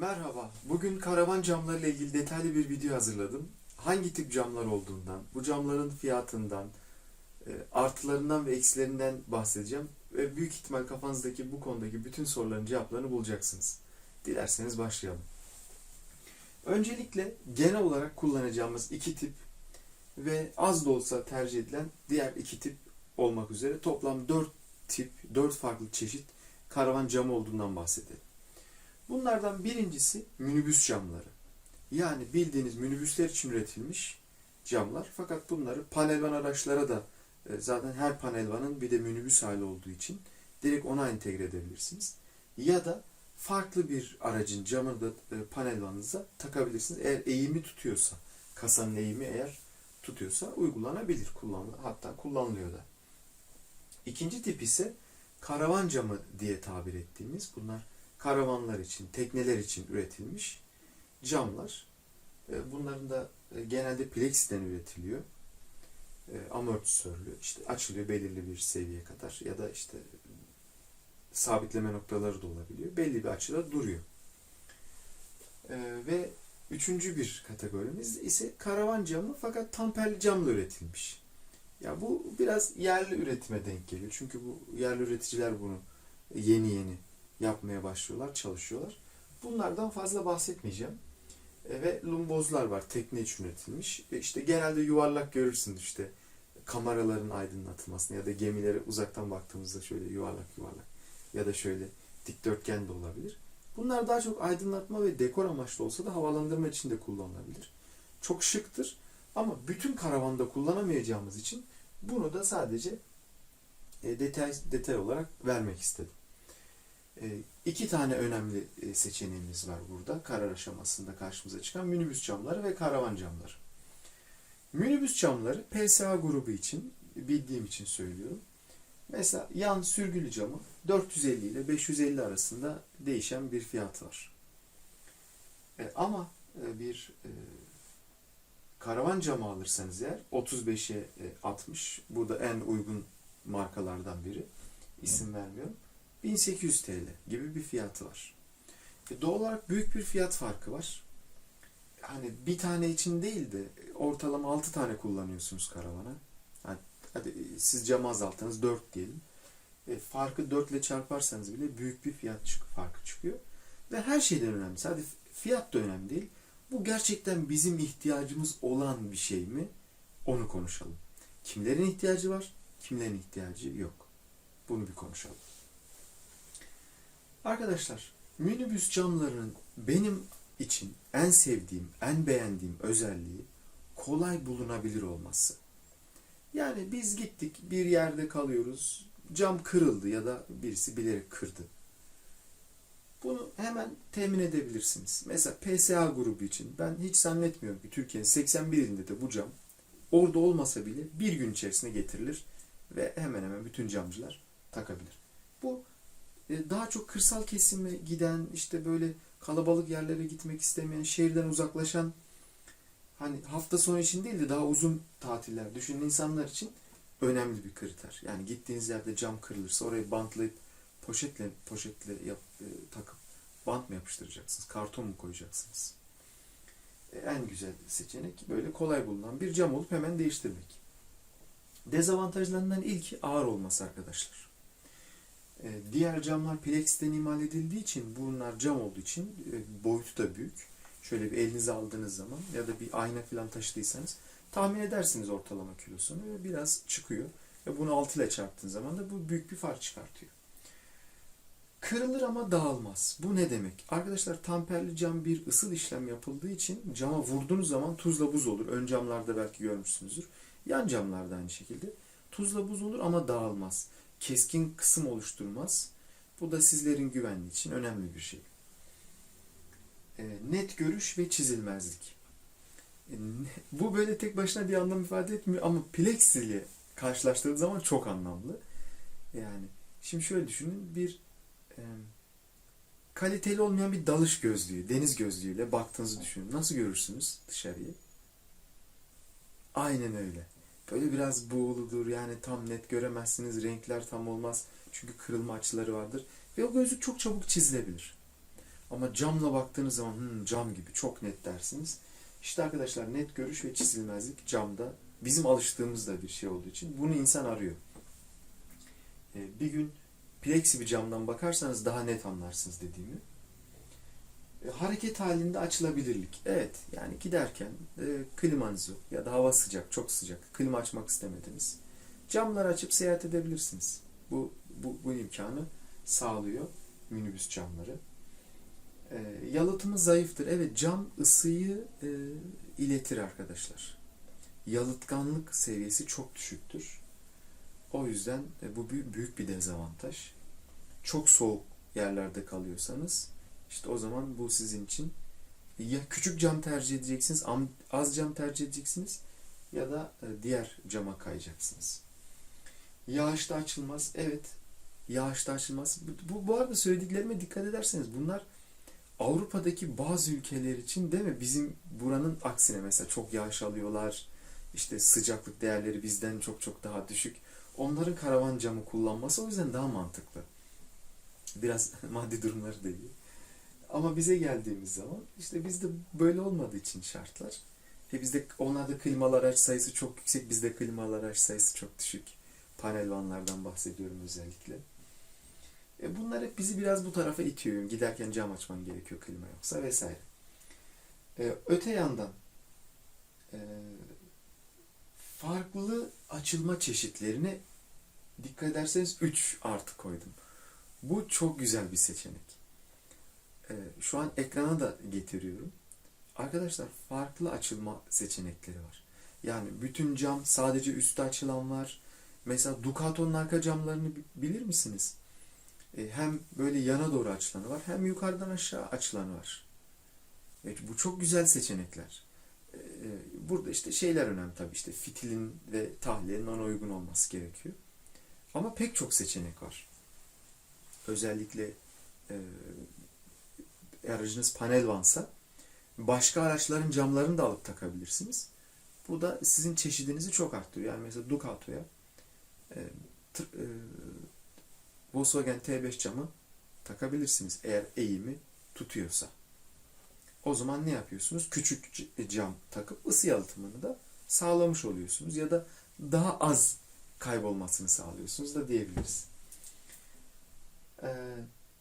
Merhaba. Bugün karavan camlarıyla ilgili detaylı bir video hazırladım. Hangi tip camlar olduğundan, bu camların fiyatından, e, artılarından ve eksilerinden bahsedeceğim. Ve büyük ihtimal kafanızdaki bu konudaki bütün soruların cevaplarını bulacaksınız. Dilerseniz başlayalım. Öncelikle genel olarak kullanacağımız iki tip ve az da olsa tercih edilen diğer iki tip olmak üzere toplam dört tip, dört farklı çeşit karavan camı olduğundan bahsedelim. Bunlardan birincisi minibüs camları. Yani bildiğiniz minibüsler için üretilmiş camlar. Fakat bunları panelvan araçlara da e, zaten her panelvanın bir de minibüs hali olduğu için direkt ona entegre edebilirsiniz. Ya da farklı bir aracın camını da e, panelvanınıza takabilirsiniz. Eğer eğimi tutuyorsa, kasanın eğimi eğer tutuyorsa uygulanabilir. Kullanıl hatta kullanılıyor da. İkinci tip ise karavan camı diye tabir ettiğimiz bunlar karavanlar için, tekneler için üretilmiş camlar. E, Bunların da e, genelde plexiden üretiliyor. E, Amortisörlü, işte açılıyor belirli bir seviye kadar ya da işte sabitleme noktaları da olabiliyor. Belli bir açıda duruyor. Ve üçüncü bir kategorimiz ise karavan camı fakat tamperli camla üretilmiş. Ya bu biraz yerli üretime denk geliyor. Çünkü bu yerli üreticiler bunu yeni yeni yapmaya başlıyorlar, çalışıyorlar. Bunlardan fazla bahsetmeyeceğim. E, ve lumbozlar var, tekne için üretilmiş. E, işte genelde yuvarlak görürsünüz işte kameraların aydınlatılmasını ya da gemilere uzaktan baktığımızda şöyle yuvarlak yuvarlak ya da şöyle dikdörtgen de olabilir. Bunlar daha çok aydınlatma ve dekor amaçlı olsa da havalandırma için de kullanılabilir. Çok şıktır ama bütün karavanda kullanamayacağımız için bunu da sadece e, detay detay olarak vermek istedim. E, iki tane önemli e, seçeneğimiz var burada. Karar aşamasında karşımıza çıkan minibüs camları ve karavan camları. Minibüs camları PSA grubu için, bildiğim için söylüyorum. Mesela yan sürgülü camı 450 ile 550 arasında değişen bir fiyatı var. E, ama e, bir e, karavan camı alırsanız eğer 35'e e, 60, burada en uygun markalardan biri, isim vermiyorum. 1800 TL gibi bir fiyatı var. E, doğal olarak büyük bir fiyat farkı var. Hani bir tane için değil de ortalama 6 tane kullanıyorsunuz karavana. Yani hadi e, siz camı azaltınız 4 diyelim. E, farkı 4 ile çarparsanız bile büyük bir fiyat çık farkı çıkıyor. Ve her şeyden önemli. Sadece fiyat da önemli değil. Bu gerçekten bizim ihtiyacımız olan bir şey mi? Onu konuşalım. Kimlerin ihtiyacı var? Kimlerin ihtiyacı yok? Bunu bir konuşalım. Arkadaşlar, minibüs camlarının benim için en sevdiğim, en beğendiğim özelliği kolay bulunabilir olması. Yani biz gittik bir yerde kalıyoruz, cam kırıldı ya da birisi bilerek kırdı. Bunu hemen temin edebilirsiniz. Mesela PSA grubu için ben hiç zannetmiyorum ki Türkiye'nin 81 ilinde de bu cam orada olmasa bile bir gün içerisinde getirilir ve hemen hemen bütün camcılar takabilir. Bu daha çok kırsal kesime giden işte böyle kalabalık yerlere gitmek istemeyen şehirden uzaklaşan hani hafta sonu için değil de daha uzun tatiller düşünen insanlar için önemli bir kriter. Yani gittiğiniz yerde cam kırılırsa orayı bantlayıp poşetle poşetle yap, e, takıp bant mı yapıştıracaksınız? Karton mu koyacaksınız? E, en güzel seçenek böyle kolay bulunan bir cam olup hemen değiştirmek. Dezavantajlarından ilki ağır olması arkadaşlar. E, diğer camlar plexten imal edildiği için bunlar cam olduğu için e, boyutu da büyük. Şöyle bir elinize aldığınız zaman ya da bir ayna falan taşıdıysanız tahmin edersiniz ortalama kilosunu ve biraz çıkıyor. Ve bunu 6 ile çarptığın zaman da bu büyük bir fark çıkartıyor. Kırılır ama dağılmaz. Bu ne demek? Arkadaşlar tamperli cam bir ısıl işlem yapıldığı için cama vurduğunuz zaman tuzla buz olur. Ön camlarda belki görmüşsünüzdür. Yan camlarda aynı şekilde. Tuzla buz olur ama dağılmaz. Keskin kısım oluşturmaz. Bu da sizlerin güvenliği için önemli bir şey. E, net görüş ve çizilmezlik. E, ne- bu böyle tek başına bir anlam ifade etmiyor ama Plex ile karşılaştığınız zaman çok anlamlı. Yani şimdi şöyle düşünün bir e, kaliteli olmayan bir dalış gözlüğü, deniz gözlüğüyle baktığınızı düşünün. Nasıl görürsünüz dışarıyı? Aynen öyle. Böyle biraz buğuludur yani tam net göremezsiniz. Renkler tam olmaz. Çünkü kırılma açıları vardır. Ve o gözlük çok çabuk çizilebilir. Ama camla baktığınız zaman "Hmm, cam gibi çok net dersiniz. İşte arkadaşlar net görüş ve çizilmezlik camda bizim alıştığımız da bir şey olduğu için bunu insan arıyor. Ee, bir gün plexi bir camdan bakarsanız daha net anlarsınız dediğimi. E, hareket halinde açılabilirlik. Evet yani giderken e, klimanız yok ya da hava sıcak, çok sıcak. Klima açmak istemediniz. Camları açıp seyahat edebilirsiniz. Bu, bu, bu imkanı sağlıyor minibüs camları. E, yalıtımı zayıftır. Evet cam ısıyı e, iletir arkadaşlar. Yalıtkanlık seviyesi çok düşüktür. O yüzden e, bu büyük, bir dezavantaj. Çok soğuk yerlerde kalıyorsanız işte o zaman bu sizin için ya küçük cam tercih edeceksiniz, az cam tercih edeceksiniz ya da e, diğer cama kayacaksınız. Yağışta açılmaz. Evet. Yağışta açılmaz. Bu, bu arada söylediklerime dikkat ederseniz bunlar Avrupa'daki bazı ülkeler için değil mi? Bizim buranın aksine mesela çok yağış alıyorlar. İşte sıcaklık değerleri bizden çok çok daha düşük. Onların karavan camı kullanması o yüzden daha mantıklı. Biraz maddi durumları da iyi. Ama bize geldiğimiz zaman işte bizde böyle olmadığı için şartlar. E bizde onlarda klimalı araç sayısı çok yüksek, bizde klimalı araç sayısı çok düşük. Panel vanlardan bahsediyorum özellikle. E bunlar hep bizi biraz bu tarafa itiyor. Giderken cam açman gerekiyor klima yoksa vesaire. E, öte yandan e, farklı açılma çeşitlerine dikkat ederseniz 3 artı koydum. Bu çok güzel bir seçenek. Ee, şu an ekrana da getiriyorum. Arkadaşlar farklı açılma seçenekleri var. Yani bütün cam sadece üstü açılan var. Mesela Ducato'nun arka camlarını bi- bilir misiniz? Ee, hem böyle yana doğru açılanı var hem yukarıdan aşağı açılanı var. Evet, bu çok güzel seçenekler. Ee, burada işte şeyler önemli tabii işte fitilin ve tahliyenin ona uygun olması gerekiyor. Ama pek çok seçenek var. Özellikle e, aracınız panel vansa başka araçların camlarını da alıp takabilirsiniz. Bu da sizin çeşidinizi çok arttırıyor. Yani mesela Ducato'ya e, e, Volkswagen T5 camı takabilirsiniz eğer eğimi tutuyorsa. O zaman ne yapıyorsunuz? Küçük c- cam takıp ısı yalıtımını da sağlamış oluyorsunuz ya da daha az kaybolmasını sağlıyorsunuz da diyebiliriz.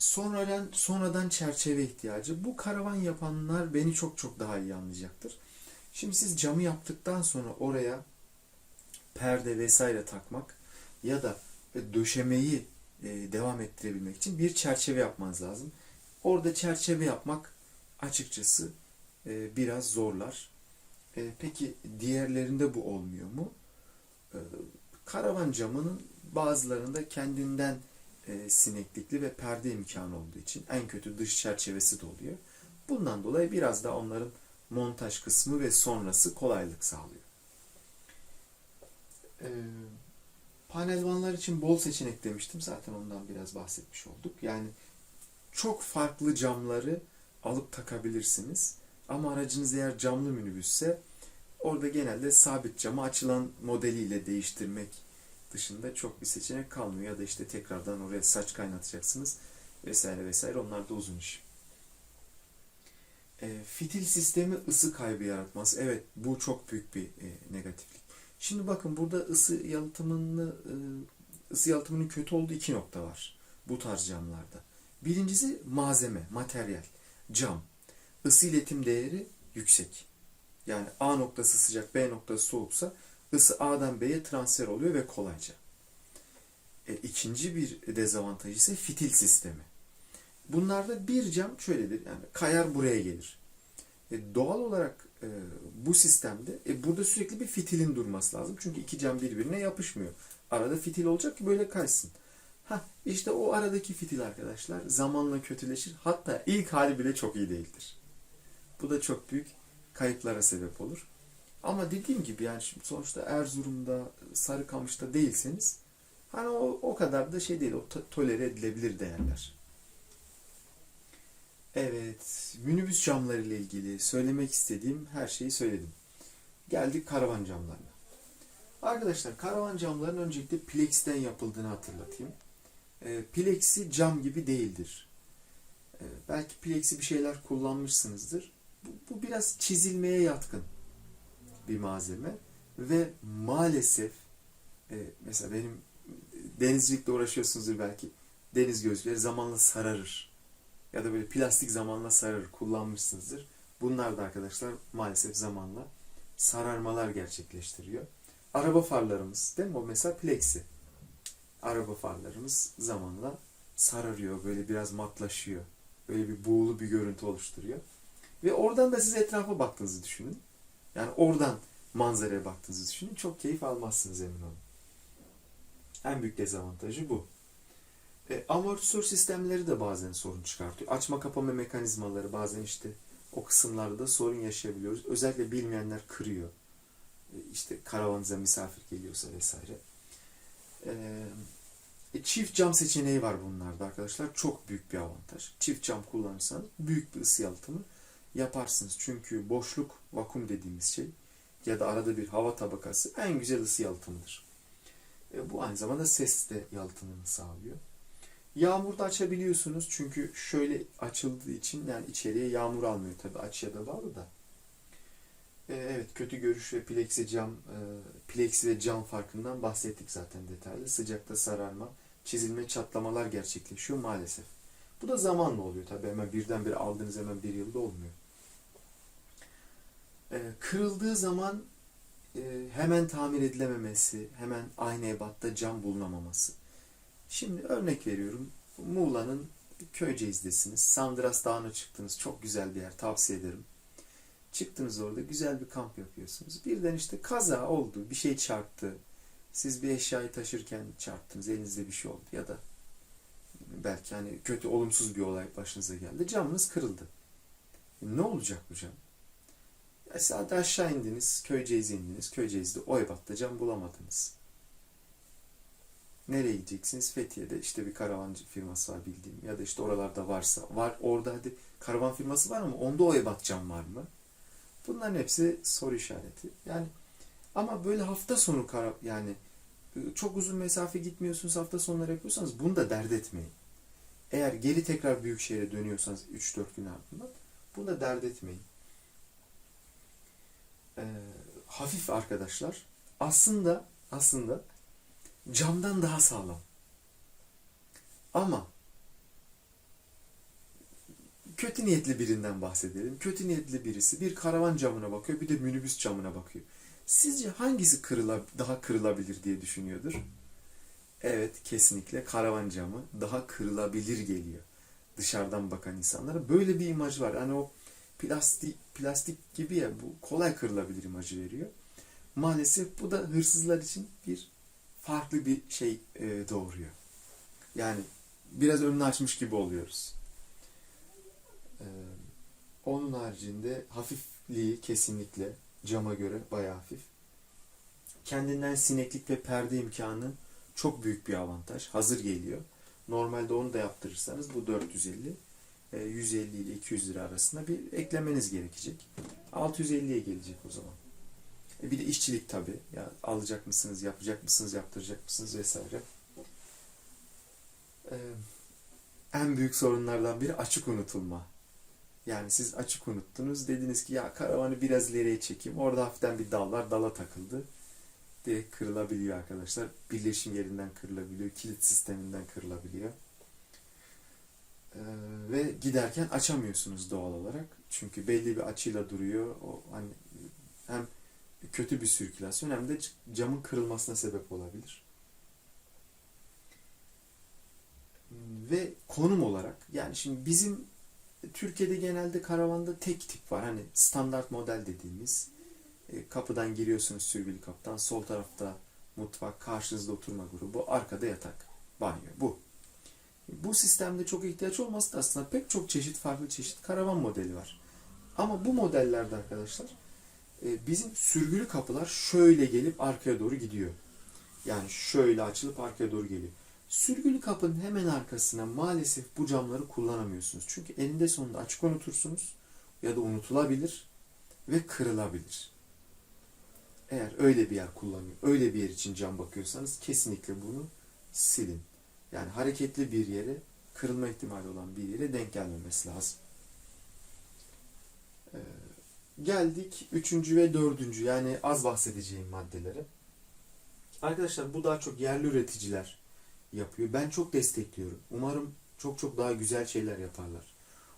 Sonradan sonradan çerçeve ihtiyacı. Bu karavan yapanlar beni çok çok daha iyi anlayacaktır. Şimdi siz camı yaptıktan sonra oraya perde vesaire takmak ya da döşemeyi e, devam ettirebilmek için bir çerçeve yapmanız lazım. Orada çerçeve yapmak açıkçası e, biraz zorlar. E, peki diğerlerinde bu olmuyor mu? E, karavan camının bazılarında kendinden e, sineklikli ve perde imkanı olduğu için en kötü dış çerçevesi de oluyor. Bundan dolayı biraz da onların montaj kısmı ve sonrası kolaylık sağlıyor. E, panel vanlar için bol seçenek demiştim. Zaten ondan biraz bahsetmiş olduk. Yani çok farklı camları alıp takabilirsiniz. Ama aracınız eğer camlı minibüsse orada genelde sabit camı açılan modeliyle değiştirmek dışında çok bir seçenek kalmıyor. Ya da işte tekrardan oraya saç kaynatacaksınız vesaire vesaire. Onlar da uzun iş. E, fitil sistemi ısı kaybı yaratması. Evet bu çok büyük bir e, negatiflik. Şimdi bakın burada ısı yalıtımını e, ısı yalıtımının kötü olduğu iki nokta var bu tarz camlarda. Birincisi malzeme, materyal, cam. Isı iletim değeri yüksek. Yani A noktası sıcak, B noktası soğuksa ısı A'dan B'ye transfer oluyor ve kolayca. E, ikinci bir dezavantajı ise fitil sistemi. Bunlarda bir cam şöyledir yani kayar buraya gelir. E, doğal olarak e, bu sistemde e, burada sürekli bir fitilin durması lazım. Çünkü iki cam birbirine yapışmıyor. Arada fitil olacak ki böyle kaysın. Ha işte o aradaki fitil arkadaşlar zamanla kötüleşir. Hatta ilk hali bile çok iyi değildir. Bu da çok büyük kayıplara sebep olur. Ama dediğim gibi yani şimdi sonuçta Erzurum'da, Sarıkamış'ta değilseniz hani o, o kadar da şey değil, o to- tolere edilebilir değerler. Evet, minibüs camları ile ilgili söylemek istediğim her şeyi söyledim. Geldik karavan camlarına. Arkadaşlar karavan camların öncelikle plexten yapıldığını hatırlatayım. E, plexi cam gibi değildir. Ee, belki plexi bir şeyler kullanmışsınızdır. Bu, bu biraz çizilmeye yatkın bir malzeme ve maalesef e, mesela benim denizcilikle uğraşıyorsunuzdur belki deniz gözlükleri zamanla sararır ya da böyle plastik zamanla sararır kullanmışsınızdır. Bunlar da arkadaşlar maalesef zamanla sararmalar gerçekleştiriyor. Araba farlarımız değil mi? O mesela plexi. Araba farlarımız zamanla sararıyor. Böyle biraz matlaşıyor. Böyle bir buğulu bir görüntü oluşturuyor. Ve oradan da siz etrafa baktığınızı düşünün. Yani oradan manzaraya baktığınızı düşünün. Çok keyif almazsınız emin olun. En büyük dezavantajı bu. E, amortisör sistemleri de bazen sorun çıkartıyor. Açma kapama mekanizmaları bazen işte o kısımlarda sorun yaşayabiliyoruz. Özellikle bilmeyenler kırıyor. E, işte karavanınıza misafir geliyorsa vesaire. E, e, çift cam seçeneği var bunlarda arkadaşlar. Çok büyük bir avantaj. Çift cam kullanırsanız büyük bir ısı yalıtımı yaparsınız. Çünkü boşluk, vakum dediğimiz şey ya da arada bir hava tabakası en güzel ısı yalıtımıdır. E, bu aynı zamanda ses de yalıtımını sağlıyor. Yağmurda açabiliyorsunuz çünkü şöyle açıldığı için yani içeriye yağmur almıyor tabi açıya da bağlı da. E, evet kötü görüş ve plexi cam, e, plexi ve cam farkından bahsettik zaten detaylı. Sıcakta sararma, çizilme, çatlamalar gerçekleşiyor maalesef. Bu da zamanla oluyor tabi hemen birdenbire aldığınız hemen bir yılda olmuyor. E, kırıldığı zaman e, hemen tamir edilememesi, hemen aynı ebatta cam bulunamaması. Şimdi örnek veriyorum. Muğla'nın Köyceğiz'desiniz. Sandras Dağı'na çıktınız. Çok güzel bir yer. Tavsiye ederim. Çıktınız orada güzel bir kamp yapıyorsunuz. Birden işte kaza oldu. Bir şey çarptı. Siz bir eşyayı taşırken çarptınız. Elinizde bir şey oldu. Ya da belki hani kötü olumsuz bir olay başınıza geldi. Camınız kırıldı. Ne olacak bu cam? Ya sadece aşağı indiniz. Köyceğiz'e indiniz. Köyceğiz'de o ebatta cam bulamadınız. Nereye gideceksiniz? Fethiye'de işte bir karavancı firması var bildiğim. Ya da işte oralarda varsa. Var orada hadi karavan firması var ama onda o ebat cam var mı? Bunların hepsi soru işareti. Yani ama böyle hafta sonu kara, yani çok uzun mesafe gitmiyorsunuz hafta sonları yapıyorsanız bunu da dert etmeyin. Eğer geri tekrar büyük şehre dönüyorsanız 3-4 gün ardından bunu da dert etmeyin. Ee, hafif arkadaşlar aslında aslında camdan daha sağlam. Ama kötü niyetli birinden bahsedelim. Kötü niyetli birisi bir karavan camına bakıyor, bir de minibüs camına bakıyor. Sizce hangisi kırıla, daha kırılabilir diye düşünüyordur? Evet, kesinlikle karavan camı daha kırılabilir geliyor. Dışarıdan bakan insanlara böyle bir imaj var. Hani o plastik plastik gibi ya bu kolay kırılabilir imajı veriyor. Maalesef bu da hırsızlar için bir farklı bir şey e, doğuruyor. Yani biraz önünü açmış gibi oluyoruz. Ee, onun haricinde hafifliği kesinlikle cama göre bayağı hafif. Kendinden sineklik ve perde imkanı çok büyük bir avantaj. Hazır geliyor. Normalde onu da yaptırırsanız bu 450 e, 150 ile 200 lira arasında bir eklemeniz gerekecek. 650'ye gelecek o zaman. E bir de işçilik tabi. Ya alacak mısınız, yapacak mısınız, yaptıracak mısınız vesaire. Ee, en büyük sorunlardan biri açık unutulma. Yani siz açık unuttunuz. Dediniz ki ya karavanı biraz ileriye çekeyim. Orada hafiften bir dal var. Dala takıldı. Direkt kırılabiliyor arkadaşlar. Birleşim yerinden kırılabiliyor. Kilit sisteminden kırılabiliyor. Ee, ve giderken açamıyorsunuz doğal olarak. Çünkü belli bir açıyla duruyor. O hani hem kötü bir sirkülasyon hem de camın kırılmasına sebep olabilir. Ve konum olarak yani şimdi bizim Türkiye'de genelde karavanda tek tip var. Hani standart model dediğimiz e, kapıdan giriyorsunuz sürgülü kapıdan sol tarafta mutfak, karşınızda oturma grubu, arkada yatak, banyo. Bu. Bu sistemde çok ihtiyaç olmasa da aslında pek çok çeşit farklı çeşit karavan modeli var. Ama bu modellerde arkadaşlar e, bizim sürgülü kapılar şöyle gelip arkaya doğru gidiyor. Yani şöyle açılıp arkaya doğru geliyor. Sürgülü kapının hemen arkasına maalesef bu camları kullanamıyorsunuz. Çünkü eninde sonunda açık unutursunuz ya da unutulabilir ve kırılabilir. Eğer öyle bir yer kullanıyor, öyle bir yer için cam bakıyorsanız kesinlikle bunu silin. Yani hareketli bir yere kırılma ihtimali olan biriyle denk gelmemesi lazım. Ee, geldik üçüncü ve dördüncü yani az bahsedeceğim maddelere. Arkadaşlar bu daha çok yerli üreticiler yapıyor. Ben çok destekliyorum. Umarım çok çok daha güzel şeyler yaparlar.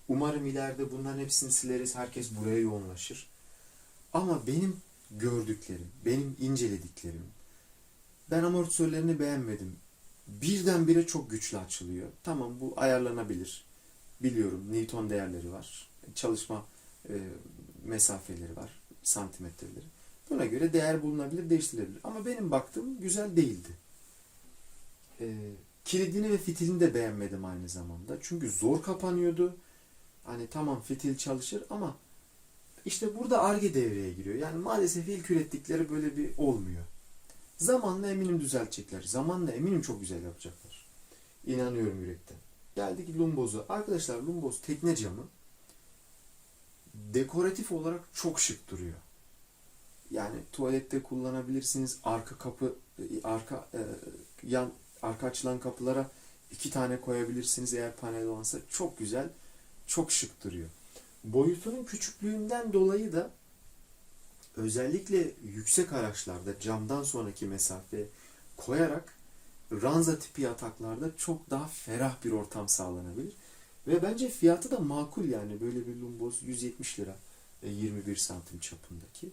Umarım ileride bunların hepsini sileriz. Herkes buraya yoğunlaşır. Ama benim gördüklerim, benim incelediklerim, ben amortisörlerini beğenmedim. Birdenbire çok güçlü açılıyor. Tamam bu ayarlanabilir. Biliyorum Newton değerleri var. Çalışma e, mesafeleri var. Santimetreleri. Buna göre değer bulunabilir, değiştirilebilir. Ama benim baktığım güzel değildi. E, kilidini ve fitilini de beğenmedim aynı zamanda. Çünkü zor kapanıyordu. Hani tamam fitil çalışır ama işte burada arge devreye giriyor. Yani maalesef ilk ürettikleri böyle bir olmuyor. Zamanla eminim düzeltecekler. Zamanla eminim çok güzel yapacaklar. İnanıyorum yürekten. Geldik Lumboz'a. Arkadaşlar Lumboz tekne camı dekoratif olarak çok şık duruyor. Yani tuvalette kullanabilirsiniz. Arka kapı, arka e, yan arka açılan kapılara iki tane koyabilirsiniz eğer panel olmasa. Çok güzel, çok şık duruyor. Boyutunun küçüklüğünden dolayı da özellikle yüksek araçlarda camdan sonraki mesafe koyarak ranza tipi yataklarda çok daha ferah bir ortam sağlanabilir. Ve bence fiyatı da makul yani böyle bir lumboz 170 lira e, 21 santim çapındaki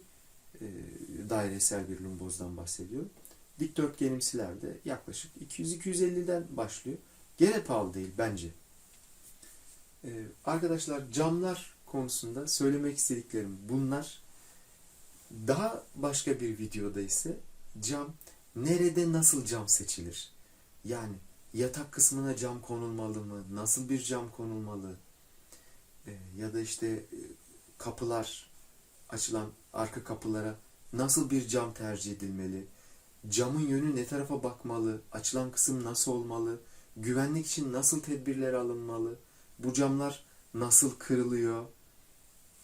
e, dairesel bir lumbozdan bahsediyorum. Dikdörtgenimsiler de yaklaşık 200-250'den başlıyor. Gene pahalı değil bence. E, arkadaşlar camlar konusunda söylemek istediklerim bunlar. Daha başka bir videoda ise cam nerede nasıl cam seçilir? Yani yatak kısmına cam konulmalı mı? Nasıl bir cam konulmalı? Ee, ya da işte e, kapılar açılan arka kapılara nasıl bir cam tercih edilmeli? Camın yönü ne tarafa bakmalı? Açılan kısım nasıl olmalı? Güvenlik için nasıl tedbirler alınmalı? Bu camlar nasıl kırılıyor?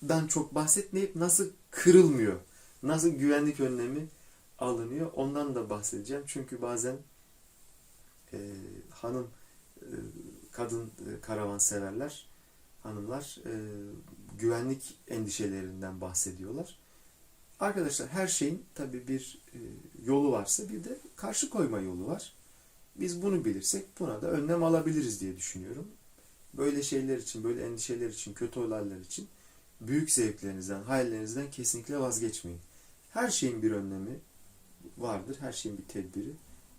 Dan çok bahsetmeyip nasıl kırılmıyor? Nasıl güvenlik önlemi alınıyor? Ondan da bahsedeceğim. Çünkü bazen e, hanım e, kadın e, karavan severler hanımlar e, güvenlik endişelerinden bahsediyorlar. Arkadaşlar her şeyin tabi bir e, yolu varsa bir de karşı koyma yolu var. Biz bunu bilirsek buna da önlem alabiliriz diye düşünüyorum. Böyle şeyler için, böyle endişeler için, kötü olaylar için büyük zevklerinizden, hayallerinizden kesinlikle vazgeçmeyin. Her şeyin bir önlemi vardır, her şeyin bir tedbiri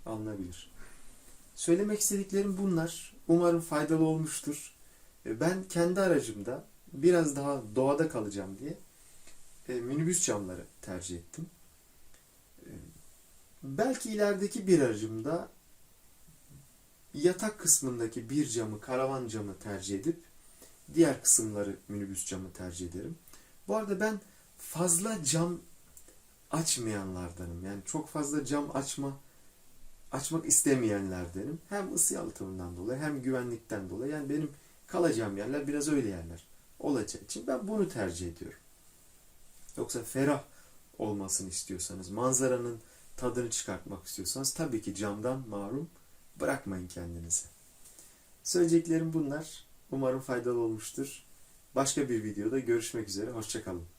alınabilir. Söylemek istediklerim bunlar. Umarım faydalı olmuştur. E, Ben kendi aracımda biraz daha doğada kalacağım diye e, minibüs camları tercih ettim. E, Belki ilerideki bir aracımda yatak kısmındaki bir camı, karavan camı tercih edip diğer kısımları minibüs camı tercih ederim. Bu arada ben fazla cam açmayanlardanım. Yani çok fazla cam açma açmak istemeyenlerdenim. Hem ısı yalıtımından dolayı hem güvenlikten dolayı. Yani benim kalacağım yerler biraz öyle yerler olacağı için ben bunu tercih ediyorum. Yoksa ferah olmasını istiyorsanız, manzaranın tadını çıkartmak istiyorsanız tabii ki camdan mahrum bırakmayın kendinizi. Söyleyeceklerim bunlar. Umarım faydalı olmuştur. Başka bir videoda görüşmek üzere. Hoşçakalın.